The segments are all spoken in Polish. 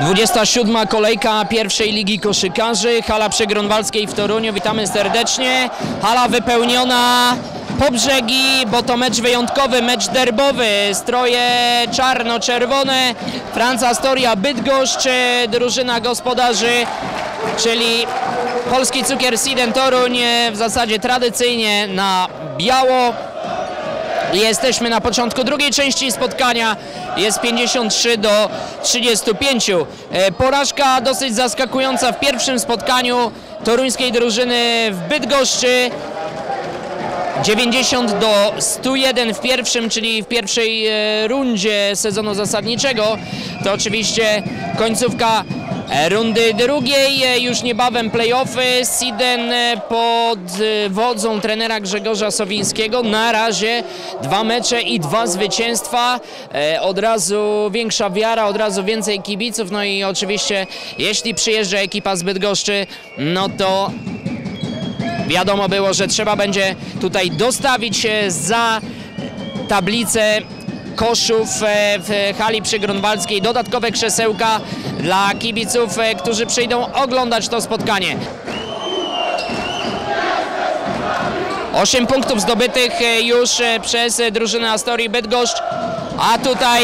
27. kolejka pierwszej ligi koszykarzy, hala przy Grunwaldzkiej w Toruniu. Witamy serdecznie. Hala wypełniona po brzegi, bo to mecz wyjątkowy, mecz derbowy. Stroje czarno-czerwone. Franca Astoria Bydgoszcz, drużyna gospodarzy, czyli Polski Cukier Siden Toruń w zasadzie tradycyjnie na biało. Jesteśmy na początku drugiej części spotkania. Jest 53 do 35. E, Porażka dosyć zaskakująca w pierwszym spotkaniu toruńskiej drużyny w Bydgoszczy. 90 do 101 w pierwszym, czyli w pierwszej e, rundzie sezonu zasadniczego. To oczywiście końcówka rundy drugiej. E, Już niebawem playoffy. Siden e, pod e, wodzą trenera Grzegorza Sowińskiego. Na razie dwa mecze i dwa zwycięstwa. E, Od razu większa wiara, od razu więcej kibiców. No i oczywiście jeśli przyjeżdża ekipa z Bydgoszczy, no to Wiadomo było, że trzeba będzie tutaj dostawić się za tablicę koszów e, w hali przy Grunwaldzkiej. Dodatkowe krzesełka dla kibiców, e, którzy przyjdą oglądać to spotkanie. 8 punktów zdobytych e, już przez drużynę Astorii Bydgoszcz, a tutaj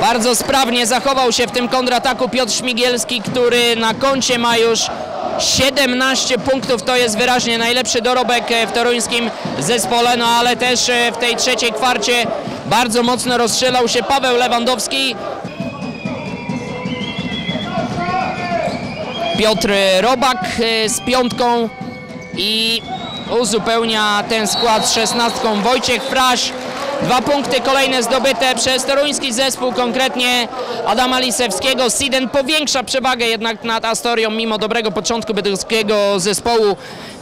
bardzo sprawnie zachował się w tym kontrataku Piotr Śmigielski, który na koncie ma już 17 punktów. To jest wyraźnie najlepszy dorobek e, w toruńskim zespole, no ale też e, w tej trzeciej kwarcie bardzo mocno rozstrzelał się Paweł Lewandowski. Piotr Robak e, z piątką i uzupełnia ten skład szesnastką Wojciech Fraś. Dwa punkty kolejne zdobyte przez toruński zespół, konkretnie Adama Lisewskiego. Siden powiększa przewagę jednak nad Astorią, mimo dobrego początku bydgoskiego zespołu.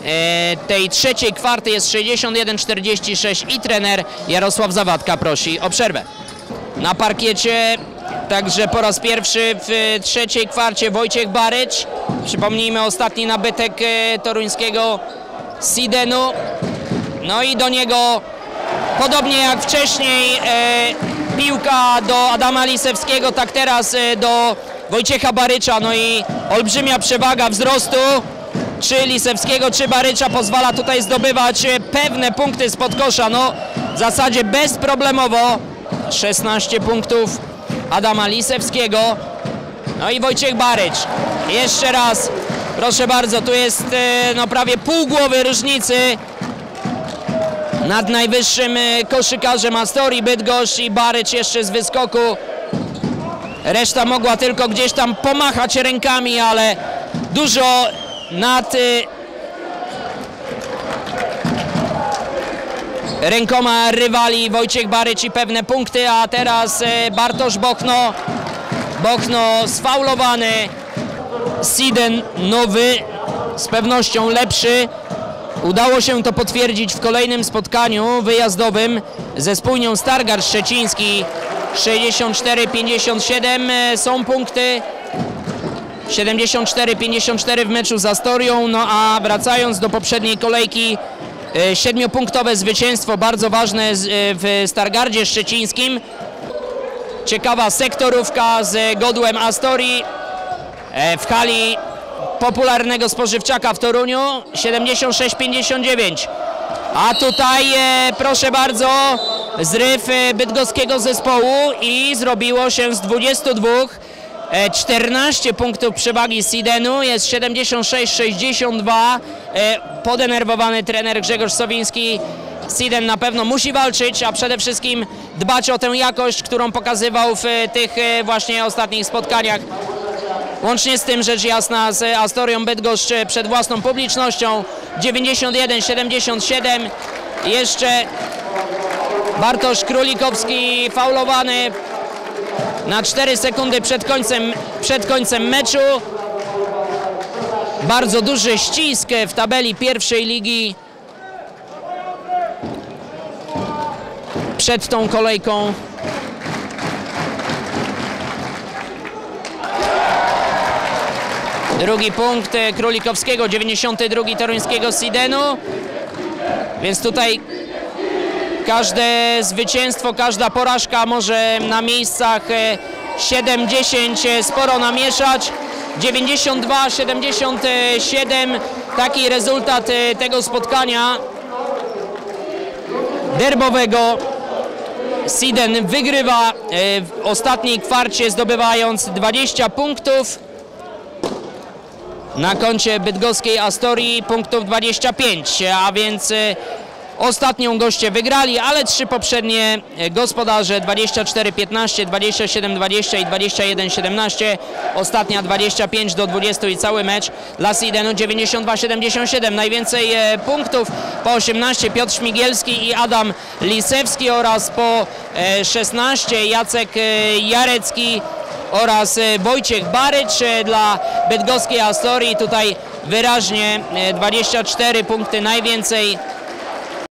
E, tej trzeciej kwarty jest 61-46 i trener Jarosław Zawadka prosi o przerwę. Na parkiecie także po raz pierwszy w trzeciej kwarcie Wojciech Barycz. Przypomnijmy ostatni nabytek e, toruńskiego Sidenu. No i do niego Podobnie jak wcześniej e, piłka do Adama Lisewskiego, tak teraz e, do Wojciecha Barycza. No i olbrzymia przewaga wzrostu czy Lisewskiego, czy Barycza pozwala tutaj zdobywać e, pewne punkty spod kosza. No w zasadzie bezproblemowo 16 punktów Adama Lisewskiego. No i Wojciech Barycz. Jeszcze raz, proszę bardzo, tu jest no, prawie pół głowy różnicy nad najwyższym e, koszykarzem Astorii Bydgoszcz i Barycz jeszcze z wyskoku. Reszta mogła tylko gdzieś tam pomachać rękami, ale dużo nad e, rękoma rywali Wojciech Barycz i pewne punkty, a teraz e, Bartosz Bochno. Bochno sfaulowany. Siden nowy, z pewnością lepszy. Udało się to potwierdzić w kolejnym spotkaniu wyjazdowym ze spójnią Stargard Szczeciński. 64-57 e, są punkty. 74-54 w meczu z Astorią, no a wracając do poprzedniej kolejki e, siedmiopunktowe zwycięstwo bardzo ważne e, w Stargardzie Szczecińskim. Ciekawa sektorówka z godłem Astorii w hali popularnego spożywczaka w Toruniu 76-59. A tutaj e, proszę bardzo zryw e, bydgoskiego zespołu i zrobiło się z 22 e, 14 punktów przewagi Sidenu, jest 76-62. E, podenerwowany trener Grzegorz Sowiński. Siden na pewno musi walczyć, a przede wszystkim dbać o tę jakość, którą pokazywał w e, tych e, właśnie ostatnich spotkaniach. Łącznie z tym rzecz jasna z Astorią Bydgoszcz przed własną publicznością 91-77. Jeszcze Bartosz Królikowski faulowany na 4 sekundy przed końcem, przed końcem meczu. Bardzo duży ścisk w tabeli pierwszej ligi przed tą kolejką. Drugi punkt e, Królikowskiego, 92 toruńskiego Sidenu. Więc tutaj każde zwycięstwo, każda porażka może na miejscach e, 7-10 sporo namieszać. 92-77 taki rezultat e, tego spotkania derbowego. Siden wygrywa e, w ostatniej kwarcie zdobywając 20 punktów. Na koncie bydgoskiej Astorii punktów 25, a więc e, ostatnią goście wygrali, ale trzy poprzednie e, gospodarze 24-15, 27-20 i 21-17. Ostatnia 25 do 20 i cały mecz dla Sidenu 92-77. Najwięcej e, punktów po 18 Piotr Śmigielski i Adam Lisewski oraz po e, 16 Jacek Jarecki oraz e, Wojciech Barycz e, dla bydgoskiej Astorii. Tutaj wyraźnie e, 24 punkty najwięcej